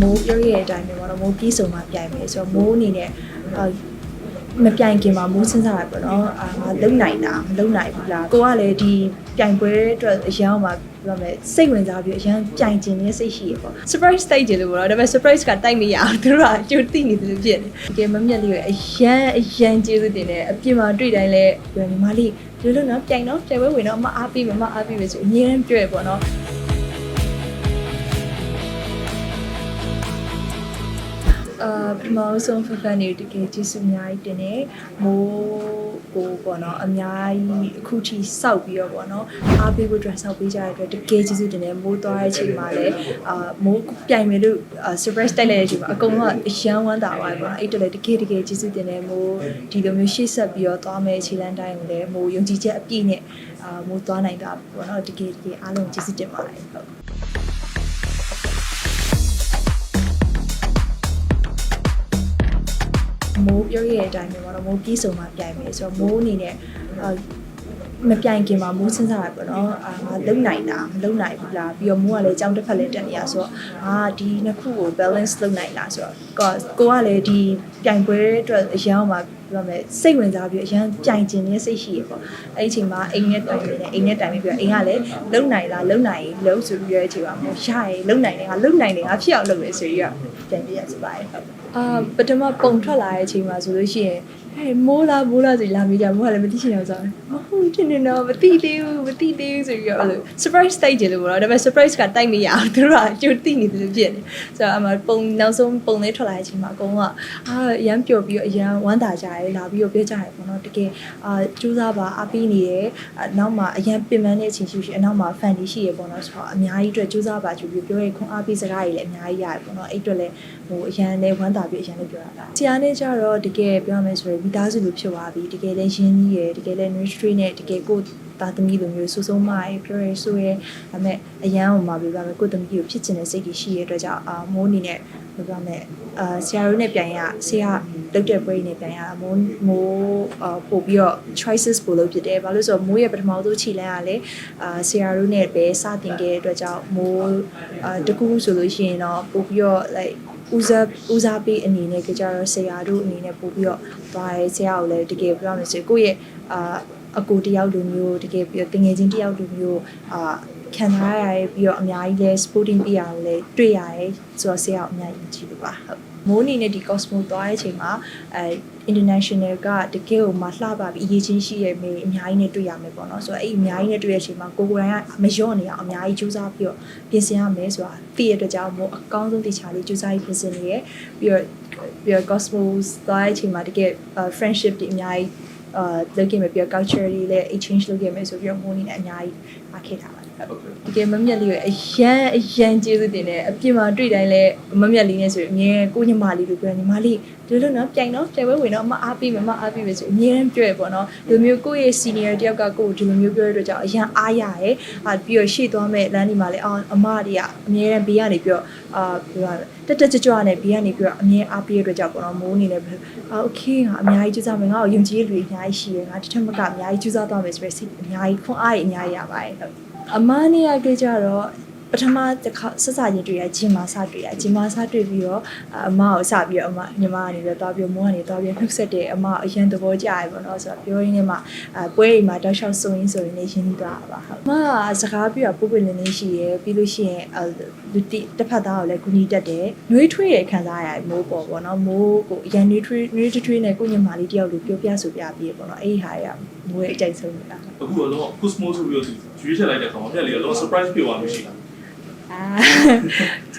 မိုးပြောရတဲ့အတိုင်းပဲပေါ့နော်မိုးပြီးဆုံးမှပြိုင်မယ်ဆိုတော့မိုးအနေနဲ့အာမပြိုင်ခင်မှာမိုးစဉ်းစားရပေါ့နော်အာငါလုံနိုင်တာမလုံနိုင်ဘူးလားကိုကလည်းဒီပြိုင်ပွဲအတွက်အရန်အောင်မှာပြောမယ်စိတ်ဝင်စားပြီးအရန်ပြိုင်ကျင်နေတဲ့စိတ်ရှိရပေါ့ surprise တိုက်ကြလို့ပေါ့နော်ဒါပေမဲ့ surprise ကတိုက်မရအောင်သူတို့ကကြိုသိနေတယ်လို့ဖြစ်နေတကယ်မမြတ်လေးကအရန်အရန်ကျေးဇူးတင်တယ်အပြင်မှာတွေ့တိုင်းလဲပြောညီမလေးဒီလိုနော်ပြိုင်တော့ပြိုင်ပွဲဝင်တော့အမအားပေးမယ်အမအားပေးမယ်ဆိုအမြဲတမ်းပြောရပေါ့နော် အာပထမဆုံးဖဖန်နေတကယ်ကျေးဇူးအများကြီးတင်တယ်မိုးကိုပေါ့နော်အများကြီးအခုထိစောက်ပြီးတော့ပေါ့နော်အားပေးဖို့အတွက်စောက်ပေးကြတဲ့အတွက်တကယ်ကျေးဇူးတင်တယ်မိုးသွားတဲ့အချိန်မှာလည်းအာမိုးပြိုင်မယ်လို့အာ surprise တိုက်လိုက်တဲ့အချိန်မှာအကုန်လုံးကအရန်ဝမ်းသာသွားတယ်ပေါ့နော်အဲ့တော့လည်းတကယ်တကယ်ကျေးဇူးတင်တယ်မိုးဒီလိုမျိုးရှေ့ဆက်ပြီးတော့သွားမယ်အခြေလမ်းတိုင်းကိုလည်းမိုးယုံကြည်ချက်အပြည့်နဲ့အာမိုးသွားနိုင်တာပေါ့နော်တကယ်တကယ်အားလုံးကျေးဇူးတင်ပါတယ်ဟုတ် မိုးပြောရတဲ့အတိုင်းပဲပေါ့နော်မိုးပြီးဆုံးမှပြိုင်မယ်ဆိုတော့မိုးအနေနဲ့အာမပြိုင်ခင်မှာမိုးစဉ်းစားရပေါ့နော်အာငါလုံနိုင်တာမလုံနိုင်ဘူးလားပြီးတော့မိုးကလည်းအကြောင်းတစ်ဖက်လည်းတက်နေရဆိုတော့အာဒီနှစ်ခုကို balance လုပ်နိုင်လားဆိုတော့ကိုကိုကလည်းဒီပြိုင်ပွဲအတွက်အရန်အောင်မှာပြောမယ်စိတ်ဝင်စားပြီးအရန်ပြိုင်ကျင်နေတဲ့စိတ်ရှိရပေါ့အဲ့ဒီအချိန်မှာအိမ်နဲ့တိုင်နေတယ်အိမ်နဲ့တိုင်ပြီးပြီးတော့အိမ်ကလည်းလုံနိုင်လားလုံနိုင်ရင်လုံဆိုပြီးရတဲ့အချိန်မှာမိုးရရင်လုံနိုင်တယ်ငါလုံနိုင်တယ်ငါဖြစ်အောင်လုပ်မယ်ဆိုပြီးတော့ပြန်ပြရစပါတယ်ဟုတ် အာပထမပုံထွက်လာတဲ့အချိန်မှာဆိုလို့ရှိရင်ဟဲ့မိုးလားမိုးလားဆိုပြီးလာမိကြမိုးကလည်းမသိချင်တော့ဆိုမဟုတ်တင်နေတော့မသိသေးဘူးမသိသေးဘူးဆိုပြီးတော့အဲ့လို surprise တိုက်ကြလို့ပေါ့နော်ဒါပေမဲ့ surprise ကတိုက်မရအောင်သူတို့ကကြိုသိနေတယ်လို့ဖြစ်နေဆိုတော့အမပုံနောက်ဆုံးပုံလေးထွက်လာတဲ့အချိန်မှာအကုန်ကအာအရန်ပျော်ပြီးတော့အရန်ဝမ်းသာကြရဲလာပြီးတော့ပြောကြရဲပေါ့နော်တကယ်အာစူးစမ်းပါအပီးနေတယ်အနောက်မှာအရန်ပင်ပန်းတဲ့အချိန်ရှိရှိအနောက်မှာ fan တွေရှိရပေါ့နော်ဆိုတော့အများကြီးအတွက်စူးစမ်းပါကြိုပြီးပြောရဲခွန်အားပေးစကားတွေလည်းအများကြီးရတယ်ပေါ့နော်အဲ့အတွက်လည်းဟိုအရန်လည်းဝမ်းသာပြီးအရန်လည်းပြောရတာဆရာနဲ့ကြတော့တကယ်ပြောရမယ်ဆိုရင်မိသားစုလိုဖြစ်သွားပြီတကယ်လည်းရင်းနှီးရယ်တကယ်လည်း nursery နဲ့တကယ်ကိုသားသမီးလိုမျိုးစူးစုံမရယ်ပြောရယ်ဆိုရယ်ဒါပေမဲ့အရန်ဟိုမှာပြောရမယ်ကိုယ့်သမီးကိုဖြစ်ချင်တဲ့စိတ်ကြီးရှိရတဲ့အတွက်ကြောင့်အာမိုးအနေနဲ့ပြောရမယ်အာဆရာတို့နဲ့ပြန်ရဆရာလုတ်တဲ့ပွဲနဲ့ပြန်ရမိုးမိုးအာပို့ပြီးတော့ choices ပို့လို့ဖြစ်တယ်ဘာလို့လဲဆိုတော့မိုးရဲ့ပထမဆုံးခြေလမ်းကလည်းအာဆရာတို့နဲ့ပဲစတင်ခဲ့တဲ့အတွက်ကြောင့်မိုးအာတကူဆိုလို့ရှိရင်တော့ပို့ပြီးတော့ like ဦးစားဦးစားပေးအနေနဲ့ကြကြတော့ဆရာတို့အနေနဲ့ပို့ပြီးတော့သွားရဲဆရာကိုလည်းတကယ်ပြောရမယ်ဆိုရင်ကိုယ့်ရဲ့အာအကူတယောက်လိုမျိုးတကယ်ပြီးတော့တငယ်ချင်းတယောက်လိုမျိုးအာ ခံစားရရဲပြီးတော့အများကြီးလဲ sporting ပြရအောင်လဲတွေ့ရရဲဆိုတော့ဆရာကိုအများကြီးကြည့်လို့ပါဟုတ်မိုးအနေနဲ့ဒီ Cosmo သွားတဲ့အချိန်မှာအဲ international ကတကယ်ကိုမလှပပြီးအရေးချင်းရှိရမေအများကြီးနဲ့တွေ့ရမယ်ပေါ့နော်ဆိုတော့အဲ့အများကြီးနဲ့တွေ့ရတဲ့အချိန်မှာကိုကိုယ်တိုင်ကမလျော့နေအောင်အများကြီးကြိုးစားပြီးတော့ပြင်ဆင်ရမယ်ဆိုတာသိရတဲ့အတွက်ကြောင့်မို့အကောင်းဆုံးတေချာလေးကြိုးစားပြီးပြင်ဆင်နေရပြီးတော့ပြီးတော့ Cosmos သွားတဲ့အချိန်မှာတကယ် friendship တွေအများကြီးအာလုပ်ခဲ့မယ်ပြီးတော့ culture တွေလည်း exchange လုပ်ခဲ့မယ်ဆိုပြီးတော့မိုးနေနဲ့အများကြီးအားခဲ့ထားပါတယ်ဟု တကယ်မမျက်လေးရအရန်အရန်ကျေးဇူးတင်တယ်အပြင်မှာတွေ့တိုင်းလဲမမျက်လေးနဲ့ဆိုရင်အမြဲကိုညီမလေးလို့ပြောညီမလေးဒီလိုနော်ပြိုင်တော့ပြိုင်ပွဲဝင်တော့မအားပေးမယ်မအားပေးမယ်ဆိုအမြဲကြွယ်ပေါ့နော်ဒီလိုမျိုးကိုယ့်ရဲ့ senior တယောက်ကကိုယ်ဒီလိုမျိုးပြောရတော့ကြောင့်အရန်အားရရဲအာပြီးတော့ရှေ့သွားမဲ့လမ်းဒီမှာလဲအော်အမတွေကအမြဲတမ်းဘေးကနေပြီးတော့အာပြောရတက်တက်ကြွကြွနဲ့ဘေးကနေပြီးတော့အမြဲအားပေးရတော့ကြောင့်ပေါ့နော်မိုးအနေနဲ့အာ okay ငါအများကြီးကြိုးစားမယ်ငါ့ကိုယုံကြည်ရလူအများကြီးရှိရငါတစ်ထက်မကအများကြီးကြိုးစားသွားမယ်ဆိုပြီးစိတ်အများကြီးခွန်အားကြီးအများကြီးရပါတယ်ဟုတ် အမနေရကြကြတော့ ပထမတစ်ခါဆက်စချင်းတွေ့ရဂျင်မာစတွေ့ရဂျင်မာစတွေ့ပြီးတော့အမကိုစပြီးတော့အမညီမကနေပြီးတော့ပြီးမိုးကနေတော့ပြီးနှုတ်ဆက်တယ်အမအရင်သဘောကျရပေါ့နော်ဆိုတော့ပြောရင်းနဲ့မှအပွဲအိမ်မှာတောက်လျှောက်စုံရင်းဆိုရင်လည်းရင်းနှီးသွားတာပါဟုတ်အမကစကားပြီးတော့ပုပ်ပွလင်းလင်းရှိရယ်ပြီးလို့ရှိရင်လူတိတစ်ဖက်သားကိုလည်းကူညီတတ်တယ်နှွေးထွေးရခံစားရတယ်မိုးပေါ်ပေါ့နော်မိုးကိုအရင်နှွေးထွေးနှွေးထွေးနဲ့ကိုညီမလေးတယောက်လိုပြောပြဆိုပြပြီးပေါ့နော်အဲ့ဒီဟာရမိုးရဲ့အကြိုက်ဆုံးတာအခုကတော့ Cosmo ဆိုပြီးတော့ရွေးချယ်လိုက်တဲ့အခါမှာမြက်လေးကတော့ surprise ဖြစ်သွားလို့ရှိတာ အာ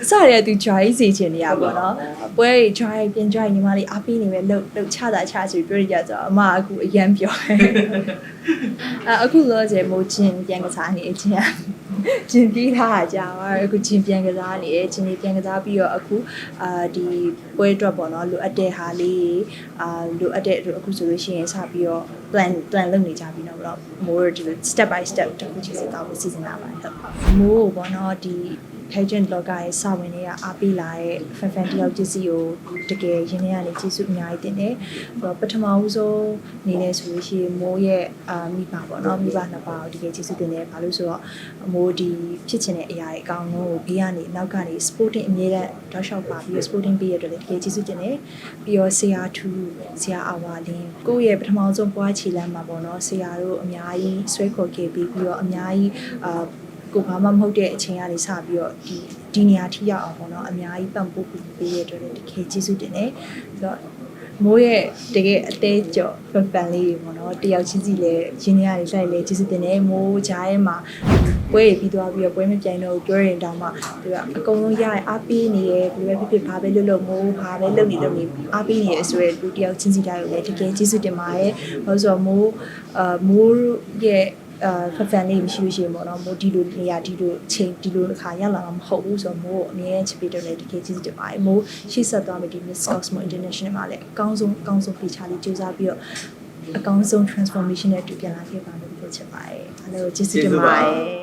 စရတဲ့သူ joy စီချင်နေရပါတော့ပွဲ joy ပြင် joy ညီမလေးအားပေးနေမယ်လှုပ်လှုပ်ချတာချဆိုပြီးပြောရကြဆိုအမအခုအရန်ပြောတယ်အအခုလောဆယ်မိုးချင်းပြန်ကစားနေချင်းဂျင်ပြီးထားကြပါအခုဂျင်ပြန်ကစားနေဂျင်ပြန်ကစားပြီးတော့အခုအာဒီပွဲအတွက်ပေါ့နော်လိုအပ်တဲ့ဟာလေးအာလိုအပ်တဲ့အခုဆိုလို့ရှိရင်စပြီးတော့ plan plan လုပ်နေကြပြီနော်ပေါ့ more step by step တခုချင်းစီတော့စီစဉ်လာပါတယ်ဟုတ်မိုးပေါ့နော်ဒီ pageant လောကရဲ့စာဝင်တွေကအားပေးလာတဲ့ fan fan တယောက်ချင်းစီကိုတကယ်ရင်းနှီးရနေကျေးဇူးအများကြီးတင်တယ်။ပြီးတော့ပထမဦးဆုံးအနေနဲ့ဆိုလို့ရှိရင်မိုးရဲ့အာမိဘပေါ့နော်မိဘနှစ်ပါးကိုတကယ်ကျေးဇူးတင်တယ်။ဘာလို့ဆိုတော့မိုးဒီဖြစ်ချင်တဲ့အရာတွေအကောင်လုံးကိုဘေးကနေနောက်ကနေ sporting အမြဲတမ်းတောက်လျှောက်ပါပြီးတော့ sporting ပေးရတဲ့အတွက်လည်းတကယ်ကျေးဇူးတင်တယ်။ပြီးတော့ဆရာထူဆရာအဝါလင်းကိုယ့်ရဲ့ပထမဆုံးပွားချီလမ်းမှာပေါ့နော်ဆရာတို့အများကြီးဆွဲခေါ်ခဲ့ပြီးပြီးတော့အများကြီးအာ ကိုဘာမှမဟုတ်တဲ့အချိန်ကနေစပြီးတော့ဒီဒီနေရာထိရောက်အောင်ပေါ့နော်အများကြီးပံ့ပိုးပေးရတဲ့အတွက်လည်းတကယ်ကျေးဇူးတင်တယ်ပြီးတော့မိုးရဲ့တကယ်အသေးကြော်ပပန်လေးတွေပေါ့နော်တယောက်ချင်းစီလည်းရင်းနေရတယ်လိုက်လေကျေးဇူးတင်တယ်မိုးကြားထဲမှာပွဲရပြီးသွားပြီးတော့ပွဲမပြိုင်တော့ဘူးပြောရင်တောင်မှသူကအကုန်လုံးရရအားပေးနေရဘယ်ပဲဖြစ်ဖြစ်ဘာပဲလုပ်လို့မိုးဘာပဲလုပ်နေလုပ်နေအားပေးနေရဆိုရယ်လူတယောက်ချင်းစီတိုင်းကိုလည်းတကယ်ကျေးဇူးတင်ပါတယ်ဘာလို့ဆိုတော့မိုးအာမိုးရဲ့ အာဖဖန်လေးမရှိလို့ရှိရင်ပေါ့နော်မိုးဒီလိုနေရာဒီလိုချိန်ဒီလိုအခါရလာမှာမဟုတ်ဘူးဆိုတော့မိုးအမြဲချစ်ပေးတယ်လည်းတကယ်ကျေးဇူးတင်ပါတယ်မိုးရှေ့ဆက်သွားမယ်ဒီ Miss Cosmo International မှာလည်းအကောင်းဆုံးအကောင်းဆုံး feature လေးကြိုးစားပြီးတော့အကောင်းဆုံး transformation နဲ့အတူပြန်လာခဲ့ပါလို့ပြောချင်ပါတယ်အားလုံးကိုကျေးဇူးတင်ပါတယ်